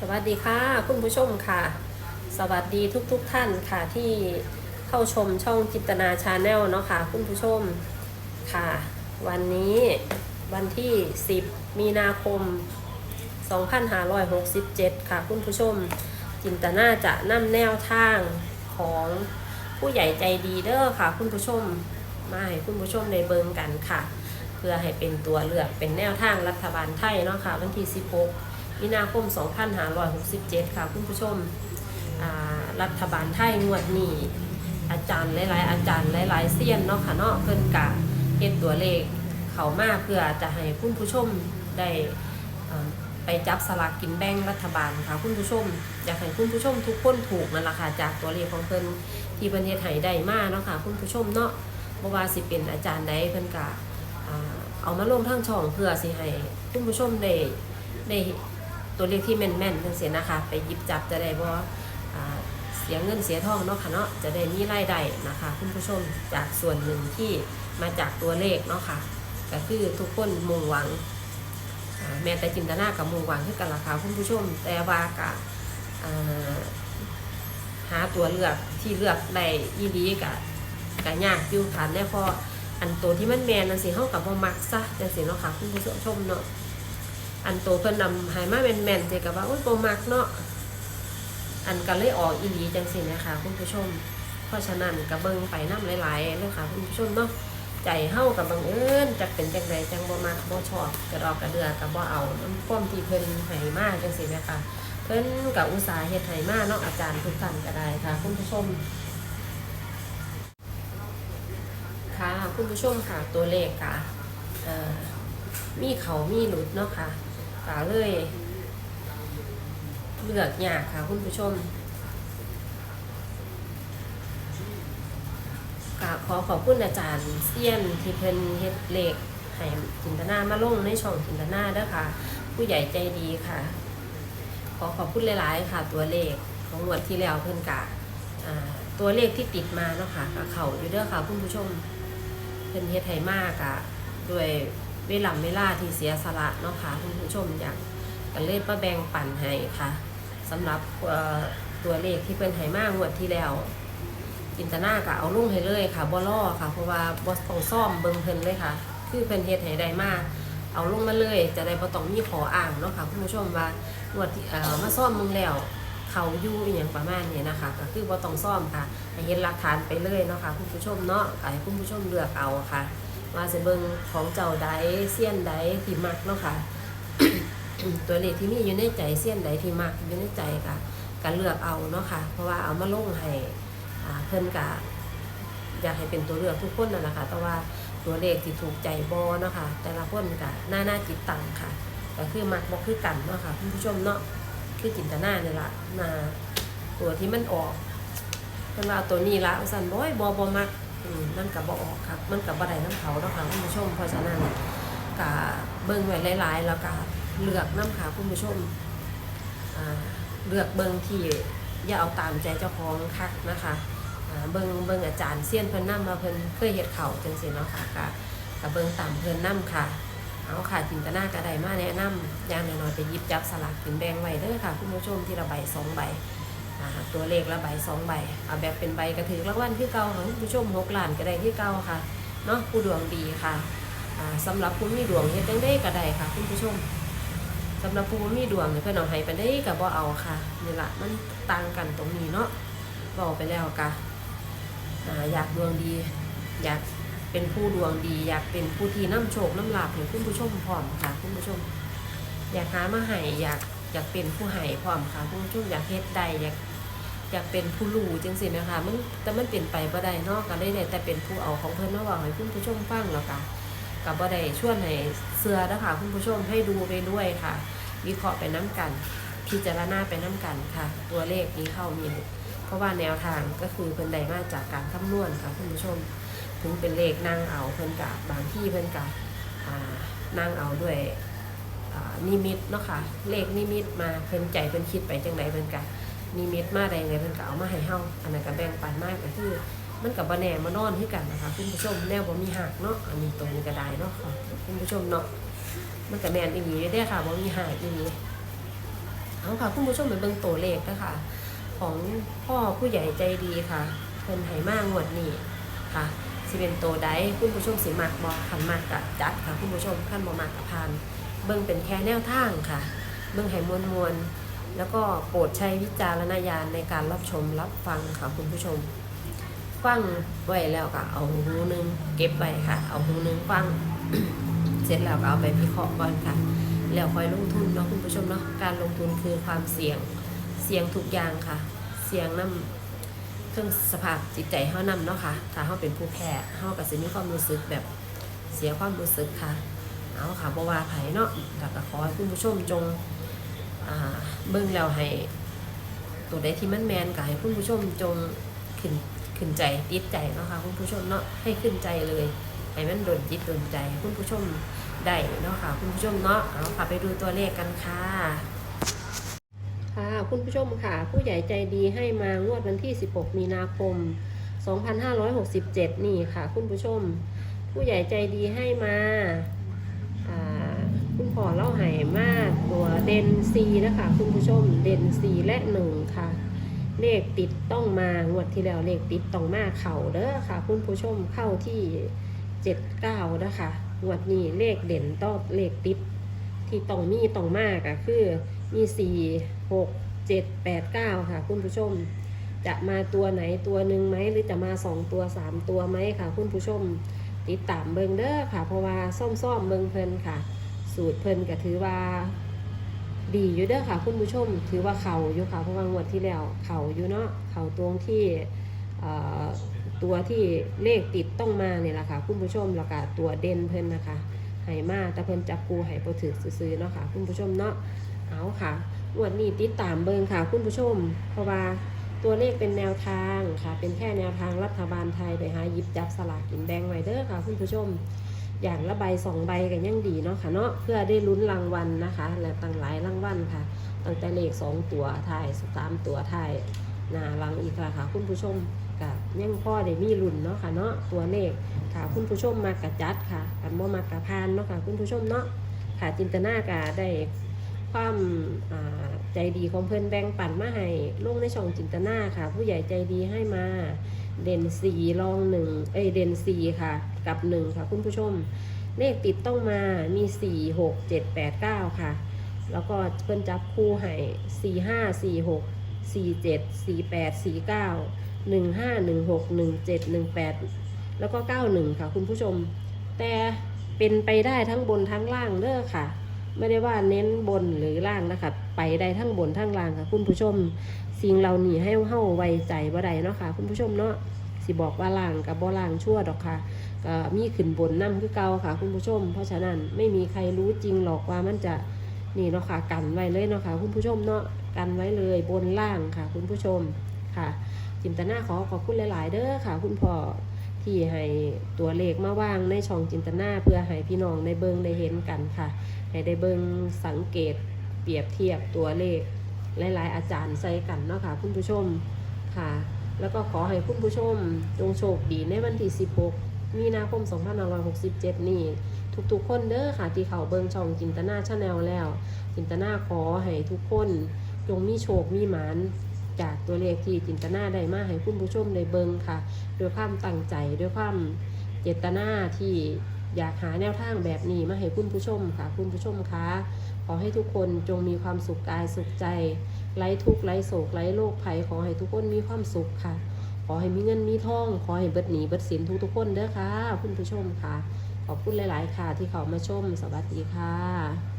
สวัสดีค่ะ คุณผู้ชมค่ะ สวัสดีทุกๆทท่านค่ะที่เข้าชมช่องจินตนาชาแนลเนาะค่ะ คุณผู้ชมค่ะ วันนี้วันที่ 10 มีนาคม 2567 ค่ะ คุณผู้ชม จินตนาจะนำแนวทางของผู้ใหญ่ใจดีเด้อค่ะ คุณผู้ชมมาให้คุณผู้ชมในเบิงกันค่ะ เพื่อให้เป็นตัวเลือกเป็นแนวทางรัฐบาลไทยเนาะค่ะ วันที่ 16 มีนาคม 2567 ค่ะคุณผู้ชมรัฐบาลไทยงวดนี้อาจารย์หลาย ๆ อาจารย์หลาย ๆเซียนเนาะค่ะเนาะเพิ่นกะเฮ็ดตัวเลขเขามาเพื่อจะให้คุณผู้ชมได้ไปจับสลากกินแบ่งรัฐบาลค่ะคุณผู้ชม อยากให้คุณผู้ชมทุกคนถูกนั่นแหละค่ะจากตัวเลขของเพิ่นที่เพิ่นเฮ็ดให้ได้มาเนาะค่ะคุณผู้ชมเนาะบ่อว่าสิเป็นอาจารย์ใดเพิ่นกะเอามาลงทางช่องเพื่อสิให้คุณผู้ชมได้ได้ ตัวเลขที่แม่นๆจังซี่นะคะ ไปหยิบจับจะได้บ่อ่าเสียเงินเสียทองเนาะค่ะเนาะจะได้มีรายได้นะคะคุณผู้ชมจากส่วนหนึ่งที่มาจากตัวเลขเนาะค่ะก็คือทุกคนมุ่งหวังแม้แต่จินตนากับมุ่งหวังคือกันล่ะค่ะคุณผู้ชม แต่ว่ากะอ่าหาตัวเลือกที่เลือกได้อีหลีกะกะยากอยู่ค่ะแน่พออันตัวที่มันแมนนั่นสิเฮากับบ่มักซะจังซี่เนาะค่ะคุณผู้ชมเนาะ อันโตเพิ่นนำให้มาแมนๆเจกับว่าโอ้ยบ่มักเนาะอันก็เลยออกอีหลีจังซี่นะคะคุณผู้ชม เพราะฉะนั้นก็เบิงไปน้ำหลายๆเลยค่ะคุณผู้ชมเนาะใจเฮากับบังเอิญจักเป็นจังใดจังบ่มักบ่ชอบกระดอกกระเดือก็บ่เอาน้ำความที่เพิ่นให้มาจังซี่นะคะเพิ่นก็อุตสาห์เฮ็ดให้มาเนาะอาจารย์ทุกท่านก็ได้ค่ะ คุณผู้ชม ค่ะ คุณผู้ชมค่ะตัวเลขค่ะมีเขามีหลุดเนาะค่ะ กาเลยเลือกยากค่ะคุณผู้ชมกาขอขอบคุณอาจารย์เซียนที่เพิ่นเฮ็ดเลขให้จินตนามาลงในช่องจินตนาเด้อค่ะ ผู้ใหญ่ใจดีค่ะ ขอขอบคุณหลายๆค่ะ ตัวเลขของงวดที่แล้วเพิ่นกะตัวเลขที่ติดมาเนาะค่ะกับเขาอยู่เด้อค่ะคุณผู้ชมเพิ่นเฮ็ดให้มากอะด้วย เวลาเวลาที่เสียสละเนาะค่ะคุณผู้ชมอยากกันเล่ยมาแบงปั่นให้ค่ะสำหรับตัวเลขที่เพิ่นให้มากงวดที่แล้วจินตนาก็เอาลงให้เลยค่ะบ่ล่อค่ะเพราะว่าบ่ต้องซ่อมเบิ่งเพิ่นเลยค่ะ คือเพิ่นเฮ็ดให้ได้มากเอาลงมาเลย จะได้บ่ต้องมีขออ้างเนาะค่ะคุณผู้ชมว่างวดที่เอ่อมาซ่อมมึงแล้ว เขาอยู่อหย่างประมาณนี้นะคะก็คือบ่ต้องซ่อมค่ะให้เห็นหลักฐานไปเลยเนาะค่ะคุณผู้ชมเนาะก็ให้คุณผู้ชมเลือกเอาค่ะ ว่าสิเบิ่งของเจ้าใดเสี้ยนใดที่มักเนาะค่ะ ตัวเลขที่มีอยู่ในใจเสี้ยนใดที่มักอยู่ในใจค่ะก็เลือกเอาเนาะค่ะ เพราะว่าเอามาลงให้เพิ่นกะอยากให้เป็นตัวเลือกทุกคนนั่นแหละค่ะ แต่ว่าตัวเลขที่ถูกใจบ่เนาะค่ะ แต่ละคนกะหน้าหน้าจิตตังค่ะก็คือมักบ่คือกันเนาะค่ะคุณผู้ชมเนาะคือจินตนาเนี่ยละมาตัวที่มันออกเพิ่นว่าเอาตัวนี้ละว่าซั่นบ่อยบ่บ่มัก อืมมันก็บ่ออกครับมันก็บ่ได้น้ำเขาเนาะค่ะคุณผู้ชมเพราะฉะนั้นก็เบิ่งไว้หลายๆ แล้วก็เลือกน้ำค่ะคุณผู้ชมอ่าเลือกเบิ่งที่อย่าเอาตามใจเจ้าของคักนะคะอ่าเบิ่งเบิ่งอาจารย์เซียนเพิ่นนำมาเพิ่นเคยเฮ็ดเขาจังซี่เนาะค่ะก็ก็เบิ่งตามเพิ่นนํค่ะ เอาค่ะจินตนาก็ไดมาแนะนำอย่างน้อยๆไปหยิบจับสลากกินแบ่งไว้เด้อค่ะ คุณผู้ชมที่ละใบสองใบ ตัวเลขละใบสองใบเอาแบบเป็นใบกระถือรางวัลที่เก่าค่ะคุณผู้ชมหกล้านก็ได้ที่เก่าค่ะเนาะผู้ดวงดีค่ะอ่าสำหรับผู้มีดวงเฮ็ดจังได้ก็ได้ค่ะคุณผู้ชมสำหรับผู้มีดวงเนี่ยเพิ่นเอาให้ไปได้ก็บ่เอาค่ะนี่ละมันต่างกันตรงนี้เนาะบอกไปแล้วกะอ่าอยากดวงดี อยากเป็นผู้ดวงดี อยากเป็นผู้ที่น้ำโชคน้ำลาภให้คุณผู้ชมพร้อมค่ะคุณผู้ชม อยากหามาให้อยาก อยากเป็นผู้ให้พร้อมค่ะผู้ชมอยากเฮ็ดได้อยากอยากเป็นผู้รู้จังสินะคะมันแต่มันเป็นไปบ่ได้เนอกก็ได้ได้แต่เป็นผู้เอาของเพิ่นมาบอกให้คุณผู้ชมฟังแล้วก็กับบ่ได้ชวนให้เสือนะคะคุณผู้ชมให้ดูไปด้วยค่ะวิเคราะห์ไปน้กัน พิจารณาไปน้กันค่ะ ตัวเลขนี้เข้ามีเพราะว่าแนวทางก็คือเพิ่นได้มาจากการคำนวณค่ะคุณผู้ชม ถึงเป็นเลขนั่งเอาเพิ่นกับบางที่เพิ่นกับนั่งเอาด้วย นิมิตเนาะค่ะเลขนิมิตมาเพิ่นใจเพิ่นคิดไปจังไดเพิ่นกะนิมิตมาใดไงเพิ่นก็เอามาให้เฮาอันนั้นก็แบ่งปันมากก็คือ มันกับบ่แน่มานอนคือกันนะคะคุณผู้ชมแนวบ่มีหักเนาะอันนี้ตรงนี้ก็ได้เนาะค่ะคุณผู้ชมเนาะมันก็แม่นอีหลีเด้ค่ะบ่มีหักอีหลีเอาค่ะคุณผู้ชมไปเบิ่งตัวเลขนะคะของพ่อผู้ใหญ่ใจดีค่ะเพิ่นไหมากงวดนี้ค่ะสิเป็นตัวใดคุณผู้ชมสิมักบ่คันมักกะจัดค่ะคุณผู้ชมคันบ่มักกะพาน เบิ่งเป็นแค่แนวทางค่ะ เบิ่งให้มวลมวลแล้วก็โปรดใช้วิจารณญาณในการรับชมรับฟังค่ะคุณผู้ชมฟังไว้แล้วก็เอาหูนึงเก็บไว้ค่ะ เอาหูนึงฟัง เสร็จแล้วก็เอาไปพิเคราะห์ก่อนค่ะ แล้วค่อยลงทุนเนาะคุณผู้ชมเนาะการลงทุนคือความเสี่ยงเสี่ยงทุกอย่างค่ะ เสี่ยงนํเครื่องสภาพจิตใจเฮานำเนาะค่ะถ้าเฮาเป็นผู้แพ้เฮาก็สิมีความรู้สึกแบบเสียความรู้สึกค่ะ เอาค่ะบ่ว่าไผเนาะแต่ก็ขอให้คุณผู้ชมจงเบิ่งแล้วให้ตัวใดที่มันแมนก็ให้คุณผู้ชมจงขึ้นขึ้นใจติดใจเนาะค่ะคุณผู้ชมเนาะให้ขึ้นใจเลยให้มันโดนจิตโดนใจคุณผู้ชมได้เนาะค่ะคุณผู้ชมเนาะเอาค่ะไปดูตัวเลขกันค่ะค่ะคุณผู้ชมค่ะ ผู้ใหญ่ใจดีให้มางวดวันที่ 16 มีนาคม 2567 นี่ค่ะ คุณผู้ชม ผู้ใหญ่ใจดีให้มา พอเล่าใหายมากตัวเดนซีนะคะคุณผู้ชมเดนซีและหนึ่งค่ะ เลขติดต้องมางวดที่แล้วเลขติดต้องมาเข่าเด้อค่ะ คุณผู้ชมเข้าที่เจ็ดเก้านะคะงวดนี้เลขเด่นต้องเลขติดที่ต้องมีต้องมากอะคือมีสี่หกเจ็ดแปดเก้าค่ะ คุณผู้ชม จะมาตัวไหนตัวหนึ่งไหมหรือจะมาสองตัวสามตัวไหมค่ะ คุณผู้ชมติดตามเบิงเด้อค่ะ เพราะว่าซ่อมๆเบิงเพลินค่ะ สูตรเพลินก็ถือว่า ดีอยู่เด้อค่ะคุณผู้ชม ถือว่าเขาอยู่ค่ะเพราะว่างวดที่แล้วเขาอยู่เนาะเขาตรงที่เอ่อตัวที่เลขติดต้องมาเนี่ยแหละค่ะคุณผู้ชมแล้วก็ตัวเด่นเพิ่นนะคะให้มาแต่เพิ่นจับกูให้บ่ถือซื้อเนาะค่ะคุณผู้ชมเนาะเอาค่ะงวดนี้ติดตามเบิงค่ะคุณผู้ชม เพราะว่าตัวเลขเป็นแนวทางค่ะ เป็นแค่แนวทางรัฐบาลไทยไปหาหยิบจับสลากกินแบ่งไว้เด้อค่ะคุณผู้ชม อย่างละใบสองใบกันยังดีเนาะค่ะเนาะเพื่อได้ลุ้นรางวัลนะคะ และตั้งหลายรางวัลค่ะ ตั้งแต่เลขสองตัวทายสามตัวทายนารังอีกละค่ะ คุณผู้ชมกับยังพ่อได้มีลุ้นเนาะค่ะเนาะตัวเลขค่ะ คุณผู้ชมมากระจัดค่ะกันบ่มากระพานเนาะค่ะ คุณผู้ชมเนาะค่ะจินตนากาได้ความใจดีของเพื่อนแบ่งปันมาให้ลงในช่องจินตนาค่ะ ผู้ใหญ่ใจดีให้มาเด่นสีรองหนึ่งเอ้ยเด่นสีค่ะ กับหนึ่งค่ะ คุณผู้ชม เลขติดต้องมามีสี่หกเจ็ดแปดเก้าค่ะ แล้วก็เพิ่นจับคู่ให้สี่ห้าสี่หกสี่เจ็ดสี่แปดสี่เก้าหนึ่งห้าหนึ่งหกหนึ่งเจ็ดหนึ่งแปดแล้วก็เก้าหนึ่งค่ะ คุณผู้ชม แต่เป็นไปได้ทั้งบนทั้งล่างเด้อค่ะ ไม่ได้ว่าเน้นบนหรือล่างนะคะไปได้ทั้งบนทั้งล่างค่ะ คุณผู้ชม สิ่งเรานี่ให้เฮาไว้ใจบ่ได้เนาะค่ะ คุณผู้ชมเนาะ สิบอกว่าล่างกับบ่ล่างชั่วดอกค่ะก็มีขึ้นบนน้ำคือเก่าค่ะ คุณผู้ชม เพราะฉะนั้นไม่มีใครรู้จริงหรอกว่ามันจะนี่เนาะค่ะกันไว้เลยเนาะค่ะ คุณผู้ชมเนาะกันไว้เลยบนล่างค่ะ คุณผู้ชมค่ะจินตนาขอขอบคุณหลาย ๆ เด้อค่ะ คุณพ่อที่ให้ตัวเลขมาว่างในช่องจินตนาเพื่อให้พี่น้องในเบิงได้เห็นกันค่ะ ให้ได้เบิงสังเกตเปรียบเทียบตัวเลขหลาย ๆ อาจารย์ใส่กันเนาะค่ะ คุณผู้ชมค่ะ แล้วก็ขอให้คุณผู้ชมจงโชคดีในวันที่ 16 มีนาคม 2567 นี้ ทุกๆ คนเด้อค่ะที่เขาเบิงช่องจินตนาชาแนลแล้ว จินตนาขอให้ทุกคนจงมีโชคมีหมานจากตัวเลขที่จินตนาได้มาให้คุณผู้ชมได้เบิงค่ะ ด้วยความตั้งใจด้วยความเจตนาที่ อยากหาแนวทางแบบนี้มาให้คุณผู้ชมค่ะคุณผู้ชมคะขอให้ทุกคนจงมีความสุขกายสุขใจไร้ทุกข์ไร้โศกไร้โรคภัยขอให้ทุกคนมีความสุขค่ะ ขอให้มีเงินมีทอง ขอให้เบิดหนีเบิดสินทุกๆคนเด้อค่ะ คุณผู้ชมค่ะ ขอบคุณหลาย ๆ ค่ะที่เขามาชม สวัสดีค่ะ